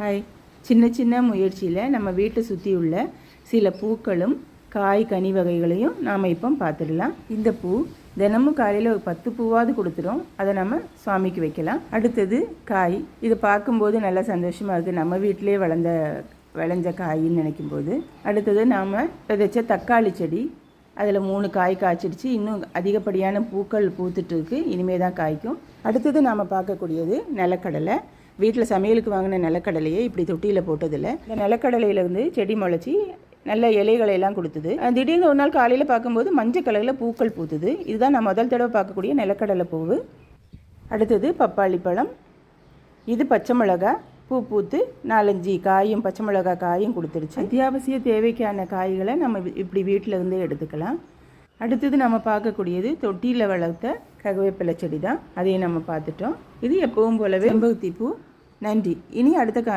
Hi சின்ன சின்ன முயற்சியில் நம்ம வீட்டை சுற்றி உள்ள சில பூக்களும் காய் கனி வகைகளையும் நாம் இப்போ பார்த்துடலாம். இந்த பூ தினமும் காலையில் ஒரு பத்து பூவாவது கொடுத்துரும். அதை நம்ம சுவாமிக்கு வைக்கலாம். அடுத்தது காய். இது பார்க்கும்போது நல்லா சந்தோஷமாக இருக்குது நம்ம வீட்டிலே வளர்ந்த விளைஞ்ச காயின்னு நினைக்கும்போது. அடுத்தது நாம் விதைச்ச தக்காளி செடி. அதில் மூணு காய் காய்ச்சிடுச்சு. இன்னும் அதிகப்படியான பூக்கள் பூத்துட்டு இருக்கு. இனிமே தான் காய்க்கும். அடுத்தது நாம் பார்க்கக்கூடியது நிலக்கடலை. வீட்டில் சமையலுக்கு வாங்கின நிலக்கடலையை இப்படி தொட்டியில் போட்டதில்ல. இந்த நிலக்கடலையிலேருந்து செடி முளைச்சி நல்ல இலைகளை எல்லாம் கொடுத்தது. திடீர்னு ஒரு நாள் காலையில் பார்க்கும்போது மஞ்சள் கலரில் பூக்கள் பூத்துது. இதுதான் நான் முதல் தடவை பார்க்கக்கூடிய நிலக்கடலை பூவு. அடுத்தது பப்பாளி பழம். இது பச்சை மிளகா. பூ பூத்து நாலஞ்சு காயும் பச்சை மிளகா காயும் கொடுத்துருச்சு. அத்தியாவசிய தேவைக்கான காய்களை நம்ம இப்படி வீட்டில் இருந்தே எடுத்துக்கலாம். அடுத்தது நம்ம பார்க்கக்கூடியது தொட்டியில் வளர்த்த ககவேப்பிலை செடி தான் அதையும் நம்ம பார்த்துட்டோம். இது எப்பவும் போலவே செம்பருத்தி பூ நன்றி. இனி அடுத்த கா